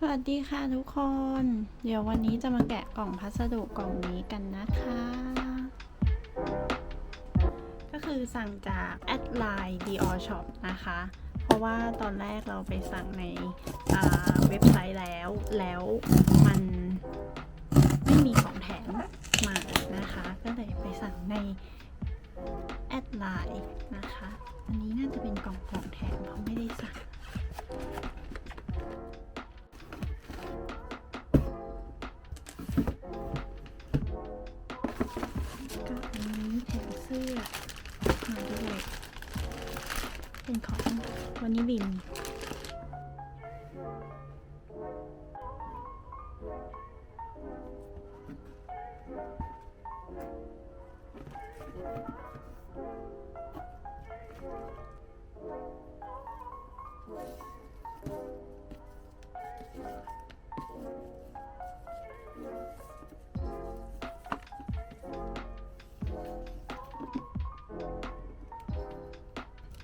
สวัสดีค่ะทุกคน เดี๋ยววันนี้จะมาแกะกล่องพัสดุกล่องนี้กันนะคะ ก็คือสั่งจากแอดไลน์ Dior Shop นะคะ เพราะว่าตอนแรกเราไปสั่งในเว็บไซต์แล้ว แล้วมันไม่มีของแถมมานะคะ ก็เลยไปสั่งในแอดไลน์นะคะ อันนี้น่าจะเป็นกล่องของแถมเพราะไม่ได้สั่ง เป็นของวันนี้บิน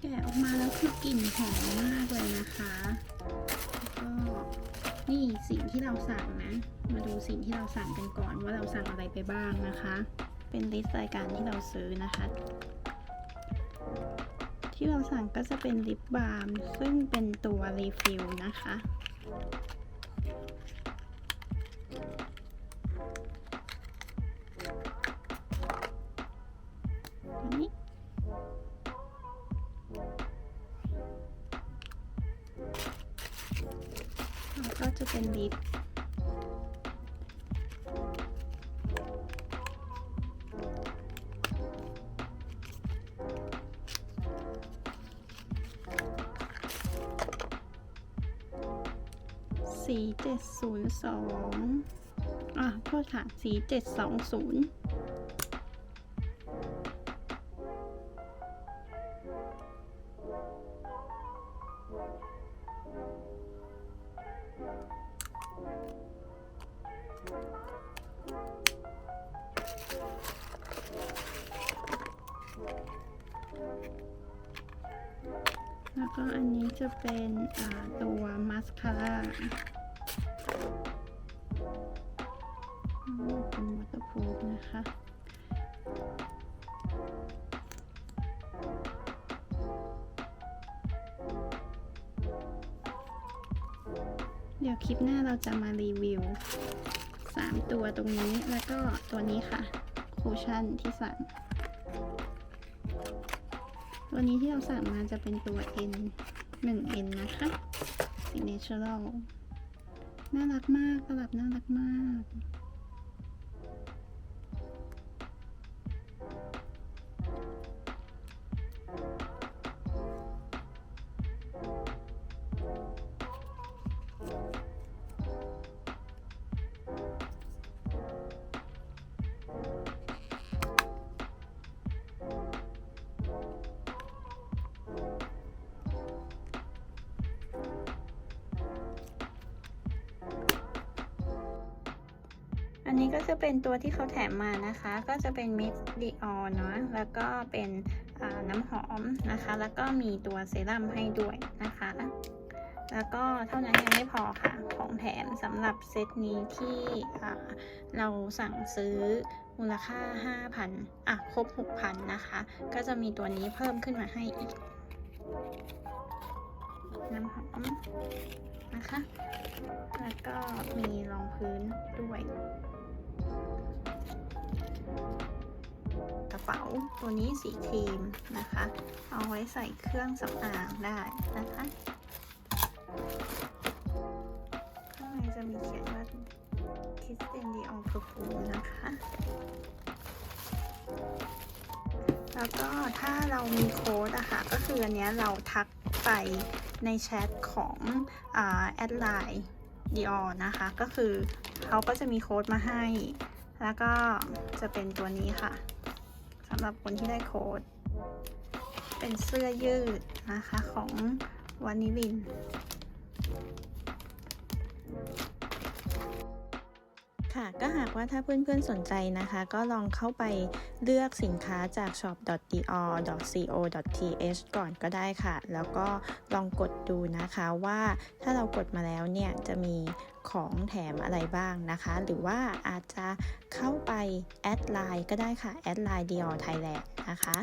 แกะออกมาแล้วคือกลิ่นหอมมากเลยนะคะแล้วก็นี่สิ่งที่เราสั่งนะ มาดูสิ่งที่เราสั่งกันก่อนว่าเราสั่งอะไรไปบ้างนะคะ เป็นลิสต์รายการที่เราซื้อนะคะ ที่เราสั่งก็จะเป็นลิปบาล์มซึ่งเป็นตัวรีฟิลนะคะ จะเป็นลิปสีเจ็ดศูนย์สองอะโทษค่ะสีเจ็ดสองศูนย์ แล้วก็อันนี้จะเป็นตัวมาสคาร่าเป็นวอเตอร์พูฟนะคะ เดี๋ยวคลิปหน้าเราจะมารีวิว 3 ตัวตรงนี้แล้วก็ตัวนี้ค่ะคูชั่นที่สั่ง ตัวนี้ที่เราสั่งมาจะเป็นตัว N 1 N นะคะ Signature น่ารักมากตลับน่ารักมาก อันนี้ก็จะเป็นตัวที่เขาแถมมานะคะ ก็จะเป็นมิสดิออเนาะแล้วก็เป็นน้ำหอมนะคะ แล้วก็มีตัวเซรั่มให้ด้วยนะคะ แล้วก็เท่านั้นยังไม่พอค่ะ ของแถมสำหรับเซตนี้ที่เราสั่งซื้อมูลค่า 5,000 อะ ครบ 6,000 นะคะ ก็จะมีตัวนี้เพิ่มขึ้นมาให้อีก น้ำหอมนะคะ แล้วก็มีรองพื้นด้วย กระเป๋าตัวนี้สีครีมนะคะ เอาไว้ใส่เครื่องสำอางได้นะคะข้างในจะมีเขียนว่า Christian Dior Perfume นะคะ แล้วก็ถ้าเรามีโค้ดอะค่ะก็คืออันนี้เราทักไปในแชทของแอดไลน์ ดิออนะคะ ก็คือเขาก็จะมีโค้ดมาให้ แล้วก็จะเป็นตัวนี้ค่ะสำหรับคนที่ได้โค้ด เป็นเสื้อยืดนะคะของวานิลิน ค่ะก็หากว่าถ้าเพื่อนๆสนใจนะคะ ก็ลองเข้าไปเลือกสินค้าจาก shop.dior.co.th ก่อนก็ได้ค่ะ แล้วก็ลองกดดูนะคะว่าถ้าเรากดมาแล้วเนี่ยจะมีของแถมอะไรบ้างนะคะ หรือว่าอาจจะเข้าไปแอดไลน์ก็ได้ค่ะแอดไลน์ Dior Thailand นะคะ